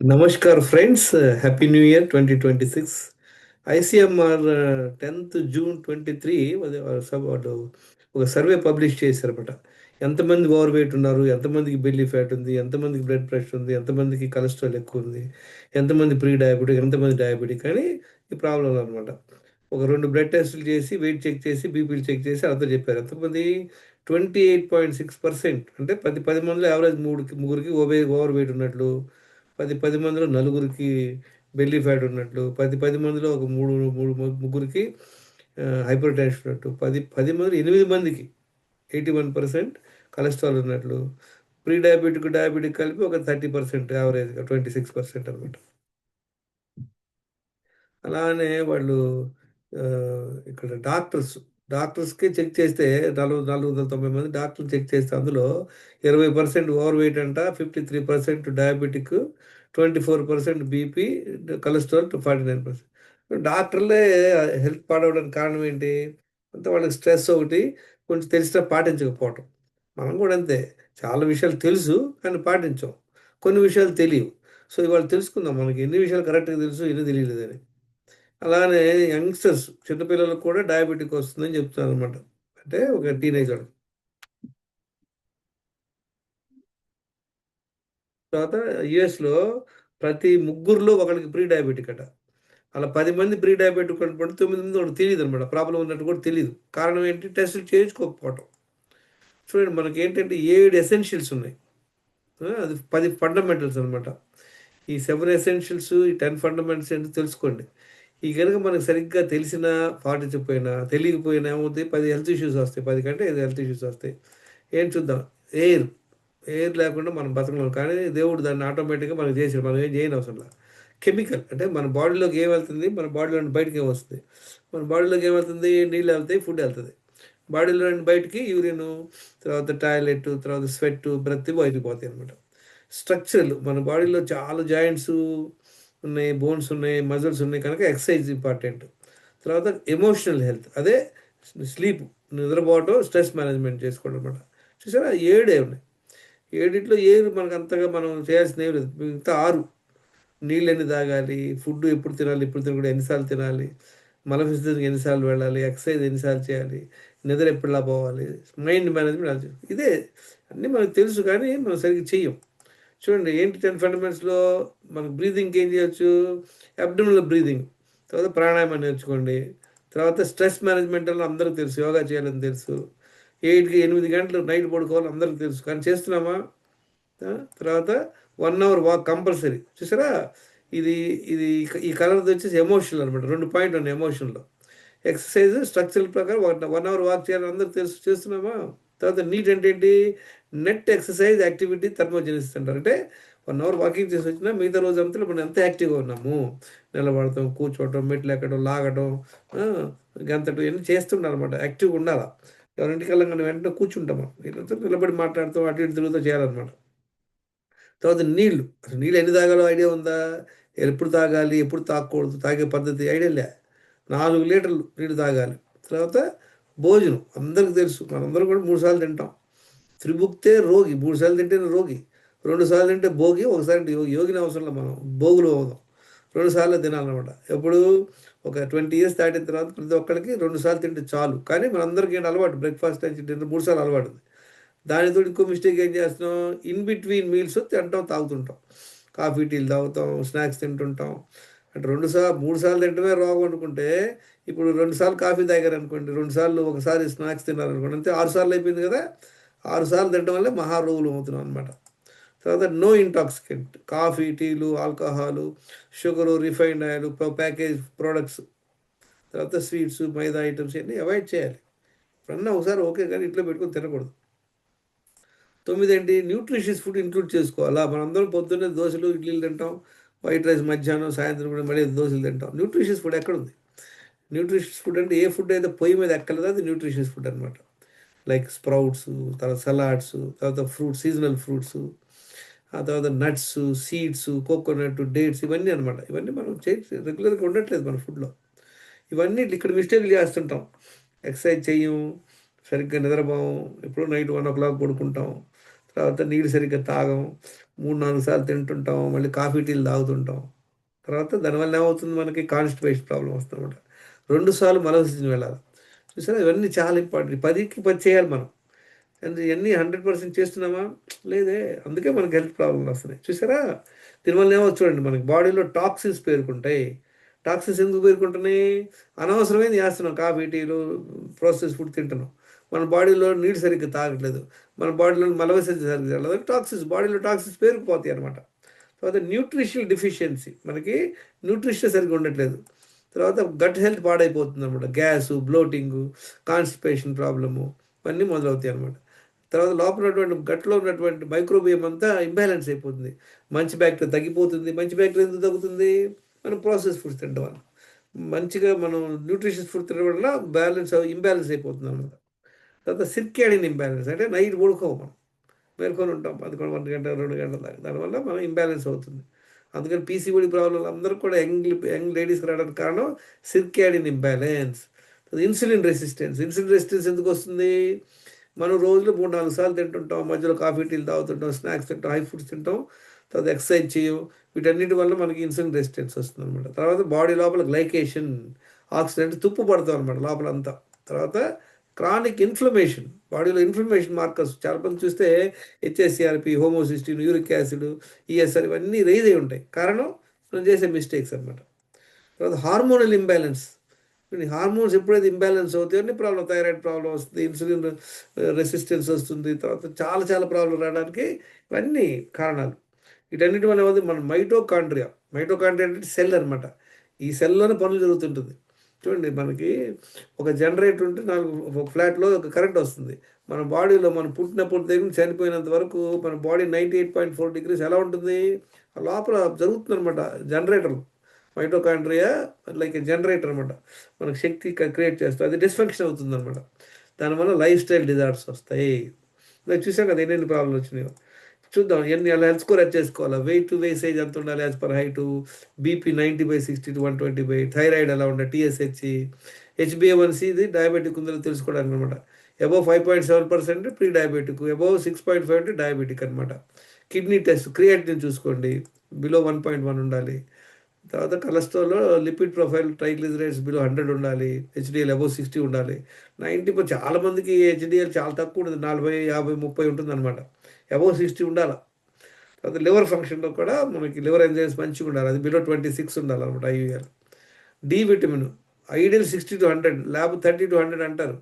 Namaskar friends happy new year twenty twenty six. ICMR tenth June twenty three వాళ్ళు ఒక survey publish చేశారన్నమాట. ఎంతమంది over weight ఉన్నారు ఎంతమందికి బెల్లీ ఫ్యాట్ ఉంది ఎంతమందికి బ్లడ్ ప్రెషర్ ఉంది ఎంతమందికి కొలెస్ట్రాల్ ఎక్కువ ఉంది ఎంతమంది ప్రీ డయాబెటిక్ ఎంతమంది డయాబెటిక్ అని ఈ ప్రాబ్లం అనమాట ఒక రెండు బ్లడ్ టెస్టులు చేసి వెయిట్ చెక్ చేసి బీపీలు చెక్ చేసి అర్థం చెప్పారు. ఎంతమంది? Twenty eight point six percent. అంటే పది పది మందిలో యావరేజ్ మూడు ముగ్గురికి ఓవే ఓవర్ వెయిట్ ఉన్నట్లు. పది పది మందిలో నలుగురికి బెల్లీ ఫ్యాట్ ఉన్నట్లు పది పది మందిలో ఒక మూడు మూడు ముగ్గురికి హైపర్ టెన్షన్ ఉన్నట్టు పది పది మంది ఎనిమిది మందికి ఎయిటీ వన్ పర్సెంట్ కొలెస్ట్రాల్ ఉన్నట్లు ప్రీ డయాబెటిక్ డయాబెటిక్ కలిపి ఒక థర్టీ పర్సెంట్ యావరేజ్గా ట్వంటీ సిక్స్ పర్సెంట్ అనమాట. అలానే వాళ్ళు ఇక్కడ డాక్టర్స్ డాక్టర్స్కి చెక్ చేస్తే నాలుగు నాలుగు వందల తొంభై మంది డాక్టర్లు చెక్ చేస్తే అందులో ఇరవై పర్సెంట్ ఓవర్ వెయిట్ అంట fifty three percent diabetic twenty four percent BP cholesterol forty nine percent. డాక్టర్లే health పాడవడానికి కారణం ఏంటి? అంతే వాళ్ళకి స్ట్రెస్ ఒకటి కొంచెం తెలిసినా పాటించకపోవటం. మనం కూడా అంతే. చాలా విషయాలు తెలుసు కానీ పాటించాం. కొన్ని విషయాలు తెలియవు. సో ఇవాళ తెలుసుకుందాం మనకి ఎన్ని విషయాలు కరెక్ట్గా తెలుసు ఎన్ని తెలియలేదని. అలానే యంగ్స్టర్స్ చిన్నపిల్లలకు కూడా డయాబెటిక్ వస్తుందని చెప్తున్నారు అనమాట అంటే ఒక టీనేజర్. తర్వాత యుఎస్లో ప్రతి ముగ్గురులో ఒకరికి ప్రీ డయాబెటిక్ అట అలా పది మంది ప్రీ డయాబెటిక్ అనుకుంటే తొమ్మిది మంది ఒకటి తెలియదు అనమాట ప్రాబ్లం ఉన్నట్టు కూడా తెలియదు కారణం ఏంటి? టెస్టులు చేయించుకోకపోవటం. చూడండి మనకి ఏంటంటే ఏడు ఎసెన్షియల్స్ ఉన్నాయి. అది పది ఫండమెంటల్స్ అనమాట ఈ సెవెన్ ఎసెన్షియల్స్ ఈ టెన్ ఫండమెంటల్స్ ఏంటో తెలుసుకోండి. ఈ కనుక మనకు సరిగ్గా తెలిసినా పాటించకపోయినా తెలియకపోయినా ఏమవుతాయి? పది హెల్త్ ఇష్యూస్ వస్తాయి. పది కంటే ఐదు హెల్త్ ఇష్యూస్ వస్తాయి. ఏం చూద్దాం? ఎయిర్ ఎయిర్ లేకుండా మనం బతకలేం. కానీ దేవుడు దాన్ని ఆటోమేటిక్గా మనకు చేసాడు మనం ఏం చేయని అవసరం లేదు. కెమికల్ అంటే మన బాడీలోకి ఏం వెళ్తుంది? మన బాడీలో బయటకి ఏం వస్తుంది? మన బాడీలోకి ఏం వెళ్తుంది? నీళ్ళు వెళ్తాయి ఫుడ్ వెళ్తుంది. బాడీలో బయటికి యూరిన్ తర్వాత టాయిలెట్ తర్వాత స్వెట్ బ్రత్ బయటకు పోతాయి అనమాట స్ట్రక్చర్లు మన బాడీలో చాలా జాయింట్స్ ఉన్నాయి బోన్స్ ఉన్నాయి మజిల్స్ ఉన్నాయి కనుక ఎక్సర్సైజ్ ఇంపార్టెంట్ తర్వాత ఎమోషనల్ హెల్త్ అదే స్లీప్ నిద్రపోవటం స్ట్రెస్ మేనేజ్మెంట్ చేసుకోవడం అనమాట చూసారా? ఏడే ఉన్నాయి. ఏడిట్లో ఏడు మనకు అంతగా మనం చేయాల్సిన ఏం లేదు. మిగతా ఆరు. నీళ్ళు ఎన్ని తాగాలి ఫుడ్ ఎప్పుడు తినాలి ఎప్పుడు తినకూడదు ఎన్నిసార్లు తినాలి మల విసర్జనకి ఎన్నిసార్లు వెళ్ళాలి ఎక్సర్సైజ్ ఎన్నిసార్లు చేయాలి నిద్ర ఎప్పుడులా పోవాలి మైండ్ మేనేజ్మెంట్ ఇదే అన్నీ మనకు తెలుసు కానీ మనం సరిగ్గా చెయ్యం. చూడండి ఏంటి టెన్ ఫండమెంట్స్లో మనకు బ్రీదింగ్కి ఏం చేయొచ్చు? అబ్డమినల్ బ్రీదింగ్ తర్వాత ప్రాణాయామం నేర్చుకోండి. తర్వాత స్ట్రెస్ మేనేజ్మెంట్ అని అందరికీ తెలుసు యోగా చేయాలని తెలుసు. ఎయిట్కి ఎనిమిది గంటలు నైట్ పడుకోవాలని అందరికీ తెలుసు. కానీ చేస్తున్నామా? తర్వాత వన్ అవర్ వాక్ కంపల్సరీ చూసారా? ఇది ఇది ఈ కలర్ వచ్చేసి ఎమోషనల్ అనమాట రెండు పాయింట్ ఉన్నాయి ఎమోషన్లో ఎక్సర్సైజ్ స్ట్రక్చర్ ప్రకారం వన్ అవర్ వాక్ చేయాలని అందరికి తెలుసు. చేస్తున్నామా? తర్వాత నీట్ అంటే ఏంటి నెట్ ఎక్సర్సైజ్ యాక్టివిటీ థర్మోజెనిసిస్ అంటారు. అంటే వన్ అవర్ వాకింగ్ చేసి వచ్చినా మిగతా రోజు అంతా మనం ఎంత యాక్టివ్గా ఉన్నాము? నిలబడతాం కూర్చోవటం మెట్లు ఎక్కడం లాగడం గంతటం ఇవన్నీ చేస్తుండాలి అనమాట యాక్టివ్గా ఉండాలి? ఎవరింటికి వెళ్ళగానే వెంటనే కూర్చుంటాం వీళ్ళతో నిలబడి మాట్లాడుతూ అటు ఇటు తిరుగుతూ చేయాలన్నమాట. తర్వాత నీళ్ళు అసలు నీళ్ళు ఎన్ని తాగాలో ఐడియా ఉందా? ఎప్పుడు తాగాలి? ఎప్పుడు తాగకూడదు? తాగే పద్ధతి ఐడియా లే. నాలుగు లీటర్లు నీళ్ళు తాగాలి. తర్వాత భోజనం. అందరికి తెలుసు. మనందరం కూడా మూడు సార్లు తింటాం. త్రిభుక్తే రోగి. మూడు సార్లు తింటేనే రోగి. రెండు సార్లు తింటే భోగి. ఒకసారి యోగి. యోగిని అవసరంలో మనం. భోగులు అవుదాం రెండు సార్లు తినాలన్నమాట. ఎప్పుడు ఒక ట్వంటీ ఇయర్స్ దాటిన తర్వాత ప్రతి ఒక్కరికి రెండు సార్లు తింటే చాలు. కానీ మనందరికీ ఏంటి అలవాటు? బ్రేక్ఫాస్ట్ నుంచి డిన్నర్ మూడు సార్లు అలవాటు దానితో ఇంకో మిస్టేక్ ఏం చేస్తున్నాం? ఇన్ బిట్వీన్ మీల్స్ తింటాం తాగుతుంటాం. కాఫీ టీలు తాగుతాం స్నాక్స్ తింటుంటాం. అంటే రెండు సార్లు మూడు సార్లు తింటమే రోగం అనుకుంటే ఇప్పుడు రెండుసార్లు కాఫీ తాగారు అనుకోండి రెండుసార్లు ఒకసారి స్నాక్స్ తిన్నారు అనుకోండి అంతే అయిపోయింది కదా ఆరుసార్లు తినడం వల్లే మహారోగులు అవుతున్నాం అనమాట తర్వాత నో ఇంటాక్సికెంట్ కాఫీ టీలు alcohol sugar refined oil package products తర్వాత స్వీట్స్ మైదా ఐటమ్స్ అన్నీ అవాయిడ్ చేయాలి. ఇప్పుడన్నా ఒకసారి ఓకే కానీ ఇంట్లో పెట్టుకొని తినకూడదు. తొమ్మిది ఏంటి న్యూట్రిషియస్ ఫుడ్ ఇంక్లూడ్ చేసుకోవాలా? మనందరం పొద్దున్నే దోశలు ఇడ్లీలు తింటాం వైట్ రైస్ మధ్యాహ్నం సాయంత్రం కూడా మళ్ళీ దోశలు తింటాం. న్యూట్రిషియస్ ఫుడ్ ఎక్కడ న్యూట్రిషన్స్ ఫుడ్ అంటే ఏ ఫుడ్ అయితే పొయ్యి మీద ఎక్కలేదో అది న్యూట్రిషన్స్ ఫుడ్ అనమాట లైక్ స్ప్రౌట్స్ తర్వాత సలాడ్స్ తర్వాత ఫ్రూట్స్ సీజనల్ ఫ్రూట్స్ ఆ తర్వాత నట్స్ సీడ్స్ కోకోనట్ డేట్స్ ఇవన్నీ అనమాట ఇవన్నీ మనం చేసి రెగ్యులర్గా ఉండట్లేదు మన ఫుడ్లో ఇవన్నీ ఇక్కడ మిస్టేక్లు చేస్తుంటాం. ఎక్సర్సైజ్ చేయం సరిగ్గా నిద్రపోం ఎప్పుడో నైట్ వన్ ఓ క్లాక్ పడుకుంటాం తర్వాత నీళ్ళు సరిగ్గా తాగం మూడు నాలుగు సార్లు తింటుంటాం మళ్ళీ కాఫీ టీలు తాగుతుంటాం. తర్వాత దానివల్ల ఏమవుతుంది మనకి? కాన్స్టిపేషన్ ప్రాబ్లం వస్తుందన్నమాట. రెండు సార్లు వెళ్ళాలి. చూసారా? ఇవన్నీ చాలా ఇంపార్టెంట్. పదికి పది చేయాలి మనం. అండ్ ఇవన్నీ హండ్రెడ్ పర్సెంట్ చేస్తున్నామా? లేదే. అందుకే మనకి హెల్త్ ప్రాబ్లమ్స్ వస్తున్నాయి. చూసారా? దీనివల్ల ఏమో చూడండి మనకి బాడీలో టాక్సిన్స్ పేరుకుంటాయి. టాక్సిన్స్ ఎందుకు పేరుకుంటున్నాయి? అనవసరమైన చేస్తున్నాం కాఫీ టీలు ప్రాసెస్ ఫుడ్ తింటున్నాం. మన బాడీలో నీళ్ళు సరిగ్గా తాగట్లేదు. మన బాడీలో మలవిసర్జన సరిగ్గా వెళ్ళదు టాక్సిన్స్ బాడీలో టాక్సిన్స్ పేరుకుపోతాయి అనమాట తర్వాత న్యూట్రిషనల్ డిఫిషియన్సీ. మనకి న్యూట్రిషన్ సరిగ్గా ఉండట్లేదు. తర్వాత గట్ హెల్త్ పాడైపోతుంది అనమాట గ్యాస్ బ్లోటింగ్ కాన్స్టిపేషన్ ప్రాబ్లము ఇవన్నీ మొదలవుతాయి అనమాట తర్వాత లోపల ఉన్నటువంటి గట్లో ఉన్నటువంటి మైక్రోబియం అంతా ఇంబ్యాలెన్స్ అయిపోతుంది. మంచి బ్యాక్టీరియా తగ్గిపోతుంది. మంచి బ్యాక్టీరియా ఎందుకు తగ్గుతుంది? మనం ప్రాసెస్ ఫుడ్స్ తినడం వల్ల. మంచిగా మనం న్యూట్రిషన్స్ ఫుడ్ తినడం వల్ల బ్యాలెన్స్ ఇంబ్యాలెన్స్ అయిపోతుంది అనమాట తర్వాత సిర్కేడిన్ ఇంబ్యాలెన్స్ అంటే నైట్ పడుకోము మనం. మేల్కొని ఉంటాం. పదకొండు గంట రెండు గంటల దాకా. దానివల్ల మనం ఇంబ్యాలెన్స్ అవుతుంది. అందుకని పీసీఓడి ప్రాబ్లం అందరూ కూడా యంగ్ యంగ్ లేడీస్కి రావడానికి కారణం circadian imbalance. Insulin resistance. Insulin resistance ఎందుకు వస్తుంది? మనం రోజులు మూడు నాలుగు సార్లు తింటుంటాం. మధ్యలో కాఫీ టీలు తాగుతుంటాం స్నాక్స్ తింటాం హై ఫుడ్స్ తింటాం. తర్వాత ఎక్సర్సైజ్ చేయం వీటన్నిటి వల్ల మనకి ఇన్సులిన్ రెసిస్టెన్స్ వస్తుంది అనమాట తర్వాత బాడీ లోపల గ్లైకేషన్ ఆక్సిడెంట్ తుప్పు పడుతుంది అనమాట లోపల అంతా తర్వాత క్రానిక్ ఇన్ఫ్లమేషన్ బాడీలో ఇన్ఫ్లమేషన్ మార్కర్స్ చాలా మంది చూస్తే HSCRP homocysteine uric acid ESR ఇవన్నీ రైజ్ అయి ఉంటాయి. కారణం మనం చేసే మిస్టేక్స్ అనమాట తర్వాత హార్మోనల్ ఇంబ్యాలెన్స్. హార్మోన్స్ ఎప్పుడైతే ఇంబ్యాలెన్స్ అవుతాయో అన్ని ప్రాబ్లం థైరాయిడ్ ప్రాబ్లం వస్తుంది ఇన్సులిన్ రెసిస్టెన్స్ వస్తుంది తర్వాత చాలా చాలా ప్రాబ్లం రావడానికి ఇవన్నీ కారణాలు. వీటన్నిటి వల్ల మన మైటోకాండ్రియా మైటోకాండ్రియా అంటే సెల్ అనమాట ఈ సెల్లోనే పనులు జరుగుతుంటుంది. చూడండి మనకి ఒక జనరేటర్ ఉంటే నాలుగు ఒక ఫ్లాట్లో ఒక కరెంట్ వస్తుంది. మన బాడీలో మనం పుట్టినప్పుడు దగ్గర చనిపోయినంత వరకు మన body ninety eight point four degrees ఎలా ఉంటుంది? ఆ లోపల జరుగుతుంది అనమాట జనరేటర్. మైటోకాండ్రియా లైక్ జనరేటర్ అనమాట మనకు శక్తి క్రియేట్ చేస్తుంది. అది డిస్ఫంక్షన్ అవుతుంది అనమాట దానివల్ల లైఫ్ స్టైల్ డిజార్డర్స్ వస్తాయి. చూసాం కదా ఎన్ని ప్రాబ్లమ్ వచ్చినాయో. చూద్దాం ఎన్ని అలా హెల్త్ స్కోర్ చేసుకోవాలా? వెయిట్ వేసేజ్ ఎంత ఉండాలి as per height BP ninety by sixty to one twenty by thyroid ఎలా ఉండాలి? టీఎస్హెచ్ హెచ్బిఎంఎన్సి ఇది డయాబెటిక్ ఉందో తెలుసుకోవడానికి అనమాట above five point seven percent pre diabetic above six point five అంటే డయాబెటిక్ అనమాట కిడ్నీ టెస్ట్ క్రియేటిన్ చూసుకోండి. బిలో వన్ పాయింట్ వన్ ఉండాలి. తర్వాత కొలెస్ట్రాల్లో lipid profile triglycerides below hundred ఉండాలి హెచ్డిఎల్ అబౌవ్ సిక్స్టీ ఉండాలి. నైంటీ చాలా మందికి హెచ్డిఎల్ చాలా తక్కువ ఉంటుంది నలభై యాభై ముప్పై ఉంటుంది అనమాట అబౌవ్ సిక్స్టీ ఉండాలి. తర్వాత లివర్ ఫంక్షన్లో కూడా మనకి లివర్ ఎంజైమ్స్ మంచిగా ఉండాలి అది బిలో ట్వంటీ సిక్స్ ఉండాలి అనమాట IUL D vitamin ideal sixty to hundred lab thirty to hundred అంటారు.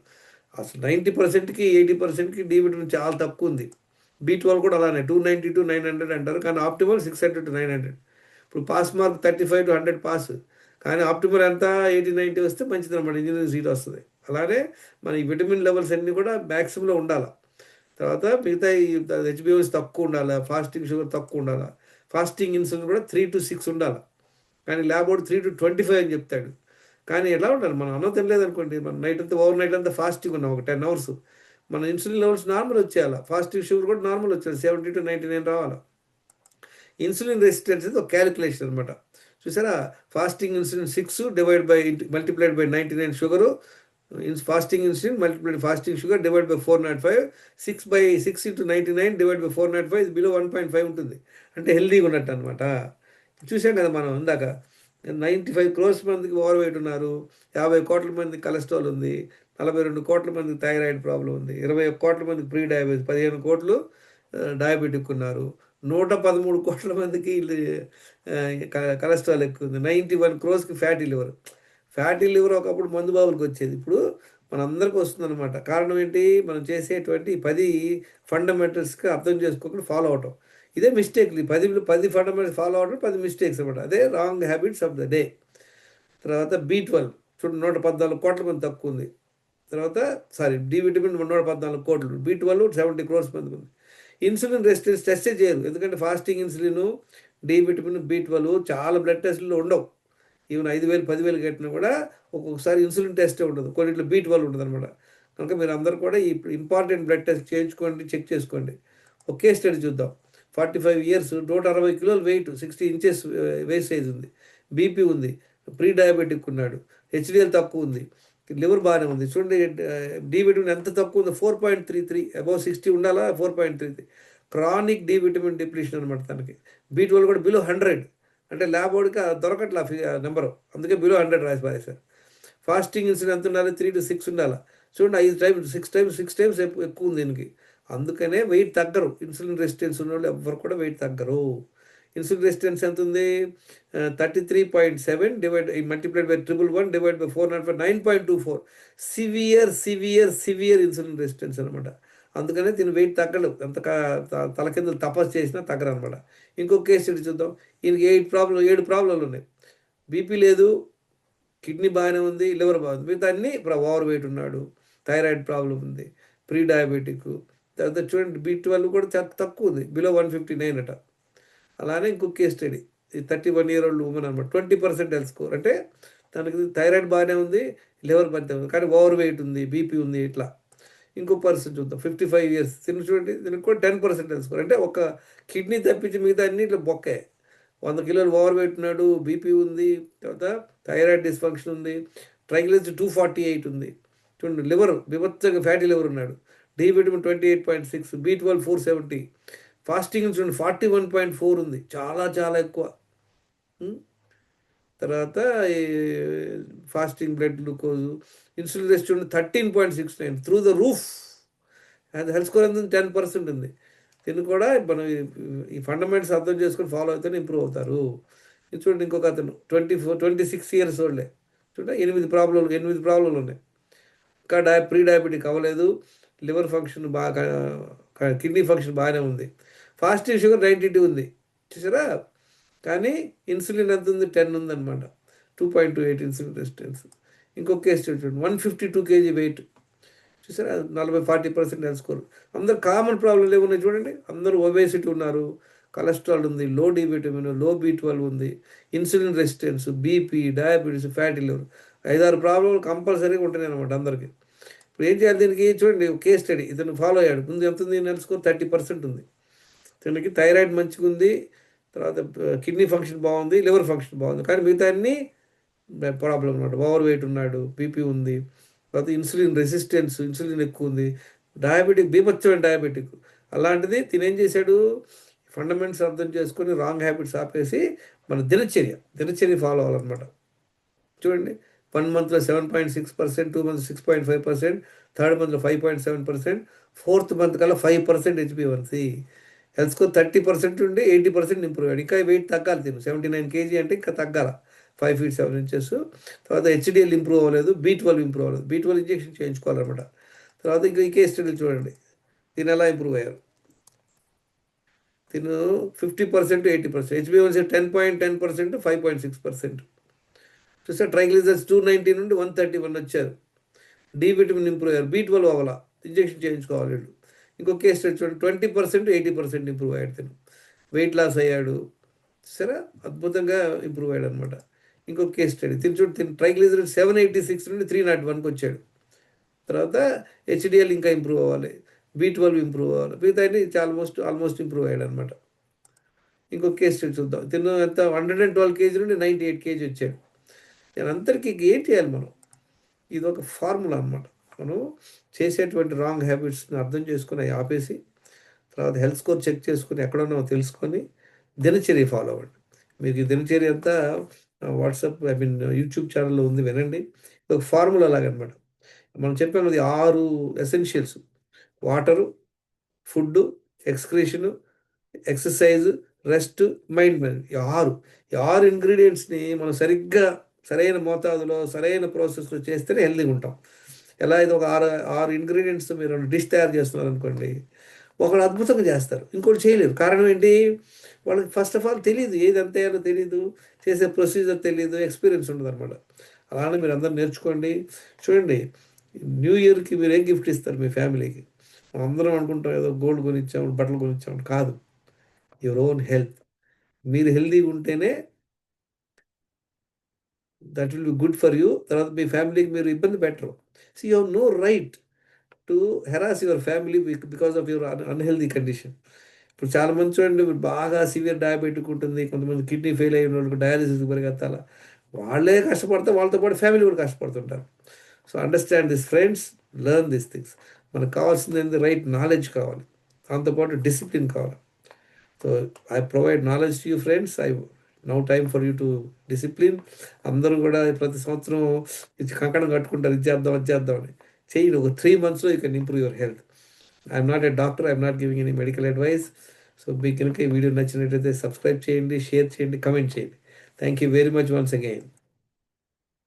అసలు నైంటీ పర్సెంట్కి ఎయిటీ పర్సెంట్కి డి విటమిన్ చాలా తక్కువ ఉంది. బీ ట్వెల్వ్ కూడా అలానే two ninety to nine hundred అంటారు కానీ optimal six hundred to nine hundred. ఇప్పుడు pass mark thirty five to hundred pass కానీ ఆప్టిమల్ ఎంత? ఎయిటీ నైంటీ వస్తే మంచిది అనమాట ఇంజనీరింగ్ సీట్ వస్తుంది. అలానే మన ఈ విటమిన్ లెవెల్స్ అన్నీ కూడా మ్యాక్సిమంలో ఉండాలి. తర్వాత మిగతా ఈ హెచ్బిఓస్ తక్కువ ఉండాలి? ఫాస్టింగ్ షుగర్ తక్కువ ఉండాలి? ఫాస్టింగ్ ఇన్సులిన్ కూడా త్రీ టు సిక్స్ ఉండాలి? కానీ lab out three to twenty five అని చెప్తాడు. కానీ ఎలా ఉండాలి? మనం అన్నం తినలేదు అనుకోండి మనం నైట్ అంతా ఓవర్ నైట్ అంతా ఫాస్టింగ్ ఉన్నాం. ఒక టెన్ అవర్స్ మన ఇన్సులిన్ లెవెల్స్ నార్మల్ వచ్చేయాలి? ఫాస్టింగ్ షుగర్ కూడా నార్మల్ వచ్చేయాలి? సెవెంటీ టు నైంటీ నైన్ రావాలి? ఇన్సులిన్ రెసిస్టెన్స్ ఇది ఒక క్యాలిక్యులేషన్ అనమాట చూసారా? Fasting insulin six divide by multiplied by ninety nine sugar. Fasting insulin multiplied fasting sugar divide by four nought five. Six by six into ninety nine divide by four nought five ఇది below one point five ఉంటుంది. అంటే హెల్దీగా ఉన్నట్టు అనమాట చూసాం కదా మనం ఇందాక. నైంటీ ఫైవ్ క్రోర్స్ మందికి ఓవర్ వెయిట్ ఉన్నారు. యాభై కోట్ల మందికి కొలెస్ట్రాల్ ఉంది. నలభై రెండు కోట్ల మందికి థైరాయిడ్ ప్రాబ్లం ఉంది. ఇరవై కోట్ల మందికి ప్రీ డయాబెటీస్ పదిహేను కోట్లు డయాబెటిక్ ఉన్నారు. నూట పదమూడు కోట్ల మందికి కొలెస్ట్రాల్ ఎక్కువ ఉంది. నైంటీ వన్ క్రోస్కి ఫ్యాటీ లివర్. ఫ్యాటీ లివర్ ఒకప్పుడు మందు బాబులకు వచ్చేది. ఇప్పుడు మనందరికీ వస్తుందన్నమాట. కారణం ఏంటి? మనం చేసేటువంటి పది ఫండమెంటల్స్కి అర్థం చేసుకోకుండా ఫాలో అవటం. ఇదే మిస్టేక్ పది పది ఫండమెంటల్స్ ఫాలో అవడం పది మిస్టేక్స్ అనమాట అదే wrong habits of the day. తర్వాత బీ ట్వెల్వ్. చూడండి నూట పద్నాలుగు కోట్ల మంది తక్కువ ఉంది. తర్వాత సారీ డి విటమిన్ నూట పద్నాలుగు కోట్లు బీ ట్వెల్వ్ సెవెంటీ క్రోర్స్ మంది ఉంది. ఇన్సులిన్ రెసిస్టెన్స్ టెస్టే చేయరు. ఎందుకంటే fasting insulin D vitamin B twelve చాలా బ్లడ్ టెస్ట్లో ఉండవు. ఈవెన్ ఐదు వేలు పదివేలు కట్టినా కూడా ఒక్కొక్కసారి ఇన్సులిన్ టెస్టే ఉండదు. కొన్నిట్లో బీ ట్వెల్వ్ ఉండదు అనమాట కనుక మీరు అందరూ కూడా ఈ ఇంపార్టెంట్ బ్లడ్ టెస్ట్ చేయించుకోండి చెక్ చేసుకోండి. ఒకే స్టడీ చూద్దాం. ఫార్టీ ఫైవ్ ఇయర్స్ నూట అరవై కిలోలు weight sixty inches waist size ఉంది. బీపీ ఉంది. ప్రీ డయాబెటిక్ ఉన్నాడు. హెచ్డిఎల్ తక్కువ ఉంది. లివర్ బాగానే ఉంది. చూడండి డి విటమిన్ ఎంత తక్కువ ఉందో four point three three above sixty ఉండాలా? Four point three three chronic D vitamin depletion అనమాట తనకి బీ ట్వెల్వ్ కూడా బిలో హండ్రెడ్ అంటే ల్యాబ్ వాడికి దొరకట్లా నెంబరు అందుకే బిలో హండ్రెడ్ రాసి పారేశారు ఫాస్టింగ్ ఇన్సులిన్ ఎంత ఉండాలి? త్రీ టు సిక్స్ ఉండాలా? చూడండి ఐదు times six times six times ఎక్కువ ఉంది దీనికి. అందుకనే వెయిట్ తగ్గరు. ఇన్సులిన్ రెసిస్టెన్స్ ఉన్న వాళ్ళు ఎవ్వరు కూడా వెయిట్ తగ్గరు. ఇన్సులిన్ రెసిస్టెన్స్ ఎంత ఉంది thirty three point seven divide multiplied by triple one divide by four nought five nine point two four. Severe severe severe insulin resistance అనమాట అందుకనే దీని వెయిట్ తగ్గలు అంత తల కింద తపస్సు చేసినా తగ్గరు అనమాట ఇంకొక కేసు చూద్దాం. ఈయనకి ఎయిట్ ప్రాబ్లం ఏడు ప్రాబ్లంలు ఉన్నాయి. బీపీ లేదు కిడ్నీ బాగానే ఉంది లివర్ బాగుంది మిగతా అన్ని ఓవర్ వెయిట్ ఉన్నాడు థైరాయిడ్ ప్రాబ్లం ఉంది ప్రీ డయాబెటిక్. తర్వాత చూడండి బీ ట్వెల్వ్ కూడా చాలా తక్కువ ఉంది బిలో వన్ ఫిఫ్టీ నైన్ అట. అలానే ఇంకొక కేస్ స్టడీ. ఈ thirty one year old women అనమాట ట్వంటీ పర్సెంట్ హెల్త్ స్కోర్ అంటే తనకి థైరాయిడ్ బాగానే ఉంది లివర్ బాగానే ఉంది. కానీ ఓవర్ వెయిట్ ఉంది బీపీ ఉంది ఇట్లా. ఇంకో పర్సన్ చూద్దాం. ఫిఫ్టీ ఫైవ్ ఇయర్స్ తిని చూడండి దీనికి కూడా టెన్ పర్సెంట్ హెల్త్ స్కోర్ అంటే ఒక కిడ్నీ తప్పించి మిగతా అన్ని ఇట్లా బొక్కే. వంద కిలోలు ఓవర్ వెయిట్ ఉన్నాడు బీపీ ఉంది తర్వాత థైరాయిడ్ డిస్ఫంక్షన్ ఉంది ట్రైగ్లిజ్ టూ ఫార్టీ ఎయిట్ ఉంది. చూడండి లివర్ విభత్సంగా ఫ్యాటీ లివర్ ఉన్నాడు. D vitamin twenty eight point six B twelve four seventy fasting చూడండి ఫార్టీ వన్ పాయింట్ ఫోర్ ఉంది. చాలా చాలా ఎక్కువ. తర్వాత fasting blood glucose insulin rest చూడండి thirteen point six nine through the roof అది హెల్త్ స్కోర్ ఎంత టెన్ పర్సెంట్ ఉంది. దీన్ని కూడా మనం ఈ ఫండమెంట్స్ అర్థం చేసుకొని ఫాలో అవుతూనే ఇంప్రూవ్ అవుతారు. చూడండి ఇంకొక అతను twenty four twenty six years ఓల్డే చూడండి ఎనిమిది ప్రాబ్లంలు ఎనిమిది ప్రాబ్లంలు ఉన్నాయి. ఇంకా డయా ప్రీ డయాబెటిక్ అవ్వలేదు. లివర్ ఫంక్షన్ బాగా కిడ్నీ ఫంక్షన్ బాగానే ఉంది. ఫాస్టింగ్ షుగర్ నైంటీ టూ ఉంది. చూసారా? కానీ ఇన్సులిన్ ఎంత ఉంది? టెన్ ఉందన్నమాట. Two point two eight insulin resistance. ఇంకొక కేసు చూడండి. One fifty two kg weight. చూసారా? నలభై ఫార్టీ పర్సెంట్ హెల్త్ స్కోర్. అందరు కామన్ ప్రాబ్లమ్ ఏమున్నాయి చూడండి? అందరూ ఒబేసిటీ ఉన్నారు. కొలెస్ట్రాల్ ఉంది లో డి విటమిన్లో బీ ట్వెల్వ్ ఉంది. Insulin resistance BP diabetes fatty liver. ఐదారు ప్రాబ్లంలు కంపల్సరీగా ఉంటున్నాయి అనమాట అందరికీ. ఇప్పుడు ఏం చేయాలి దీనికి? చూడండి కేస్ స్టడీ. ఇతను ఫాలో అయ్యాడు. ముందు ఎంత ఉంది? నెల స్కోర్ థర్టీ పర్సెంట్ ఉంది. వీళ్ళకి థైరాయిడ్ మంచిగా ఉంది తర్వాత కిడ్నీ ఫంక్షన్ బాగుంది లివర్ ఫంక్షన్ బాగుంది. కానీ మిగతా అన్ని ప్రాబ్లం ఉన్నాడు ఓవర్ వెయిట్ ఉన్నాడు బీపీ ఉంది తర్వాత ఇన్సులిన్ రెసిస్టెన్స్ ఇన్సులిన్ ఎక్కువ ఉంది డయాబెటిక్ బీభత్సమైన డయాబెటిక్. అలాంటిది తినేం చేశాడు? ఫండమెంట్స్ అర్థం చేసుకొని రాంగ్ హ్యాబిట్స్ ఆపేసి మన దినచర్య దినచర్య ఫాలో అవ్వాలన్నమాట. చూడండి వన్ మంత్లో seven point six percent two months six point five percent third మంత్లో five point seven percent fourth month కల్లా ఫైవ్ పర్సెంట్ హెచ్బివన్సీ హెల్త్ స్కోర్ థర్టీ పర్సెంట్ ఉండి ఎయిటీ పర్సెంట్ ఇంప్రూవ్ అయ్యాడు. ఇంకా వెయిట్ తగ్గాలి తిను. సెవెంటీ నైన్ కేజీ అంటే ఇంకా తగ్గాల. Five feet seven inches. తర్వాత హెచ్డిఎల్ ఇంప్రూవ్ అవ్వలేదు. బీ ట్వెల్వ్ ఇంప్రూవ్ అవ్వలేదు. బీ ట్వెల్వ్ ఇంజెక్షన్ చేయించుకోవాలన్నమాట. తర్వాత ఇంకా ఈ కేస్ స్టడీలు చూడండి. దీని ఎలా ఇంప్రూవ్ అయ్యారు? తిను fifty percent eighty percent. హెచ్బివన్సీ ten point ten percent five point six percent. చూస్తే ట్రైగ్లిజర్స్ టూ నైంటీ నుండి వన్ థర్టీ వన్ వచ్చారు. డి విటమిన్ ఇంప్రూవ్ అయ్యారు. బీ ట్వెల్వ్ అవ్వాలా. ఇంజెక్షన్ చేయించుకోవాలి వీళ్ళు. ఇంకో కేసు చూడండి twenty percent eighty percent improve అయ్యాడు తను. వెయిట్ లాస్ అయ్యాడు. సరే అద్భుతంగా ఇంప్రూవ్ అయ్యాడు అనమాట ఇంకొక కేస్ స్టడీ తిని చూడు తిని. ట్రైగ్లిజర్ సెవెన్ ఎయిటీ సిక్స్ నుండి త్రీ నాట్ వన్కి వచ్చాడు. తర్వాత హెచ్డిఎల్ ఇంకా ఇంప్రూవ్ అవ్వాలి. బీ ట్వెల్వ్ ఇంప్రూవ్ అవ్వాలి. మిగతా చాలా ఆల్మోస్ట్ ఆల్మోస్ట్ ఇంప్రూవ్ అయ్యాడు అనమాట ఇంకొక కేస్ స్టడీ చూద్దాం. తిన్న ఎంత? హండ్రెడ్ అండ్ ట్వెల్వ్ కేజీ నుండి నైంటీ ఎయిట్ కేజీ వచ్చాడు. నేను అందరికీ ఏం చేయాలి మనం? ఇది ఒక ఫార్ములా అనమాట మనం చేసేటువంటి రాంగ్ హ్యాబిట్స్ని అర్థం చేసుకుని అవి ఆపేసి తర్వాత హెల్త్ స్కోర్ చెక్ చేసుకుని ఎక్కడున్నామో తెలుసుకొని దినచర్య ఫాలో అవ్వండి. మీకు ఈ దినచర్య అంతా వాట్సాప్ ఐ మీన్ యూట్యూబ్ ఛానల్లో ఉంది వినండి. ఒక ఫార్ములా లాగనమాట. మనం చెప్పాము అది ఆరు essentials water food excretion exercise rest mind mind ఈ ఆరు. ఈ ఆరు ఇంగ్రీడియంట్స్ని మనం సరిగ్గా సరైన మోతాదులో సరైన ప్రాసెస్లో చేస్తేనే హెల్దీగా ఉంటాం. ఎలా అయితే ఒక ఆరు ఆరు ఇంగ్రీడియంట్స్ మీరు డిష్ తయారు చేస్తున్నారు అనుకోండి ఒకడు అద్భుతంగా చేస్తారు ఇంకోటి చేయలేరు. కారణం ఏంటి? వాళ్ళకి ఫస్ట్ ఆఫ్ ఆల్ తెలియదు ఏది ఎంత వేయాలో తెలియదు చేసే ప్రొసీజర్ తెలియదు ఎక్స్పీరియన్స్ ఉండదు అనమాట. అలానే మీరు అందరూ నేర్చుకోండి. చూడండి న్యూ ఇయర్కి మీరు ఏం గిఫ్ట్ ఇస్తారు మీ ఫ్యామిలీకి అందరం అనుకుంటాం ఏదో గోల్డ్ కొనిచ్చాము బట్టలు కొనిచ్చాము కాదు. యువర్ ఓన్ హెల్త్ మీరు హెల్తీగా ఉంటేనే that will be good for you తర్వాత మీ ఫ్యామిలీకి మీరు ఇబ్బంది పెట్టరు. So you no right to harass your family because of your unhealthy condition ఇప్పుడు చాలా మంది చూడండి బాగా సివియర్ డయాబెటిక్ ఉంటుంది కొంతమంది కిడ్నీ ఫెయిల్ అయిన వాళ్ళకి డయాలిసిస్ పరిగెత్తాల. వాళ్ళే కష్టపడితే వాళ్ళతో పాటు ఫ్యామిలీ కూడా కష్టపడుతుంటారు. So understand this friends learn this things మనకు కావాల్సింది ఏంటి రైట్ నాలెడ్జ్ కావాలి. దాంతోపాటు డిసిప్లిన్ కావాలి. So I provide knowledge to you friends I now time for you to discipline అందరూ కూడా ప్రతి సంవత్సరం ఇది కంకణం కట్టుకుంటారు ఇది చేద్దాం అది చేద్దాం అని. చేయండి ఒక త్రీ మంత్స్లో you can improve your health I'm not a doctor I'm not giving any medical advice so మీకు కనుక ఈ వీడియో నచ్చినట్లయితే సబ్స్క్రైబ్ చేయండి షేర్ చేయండి కమెంట్ చేయండి. Thank you very much once again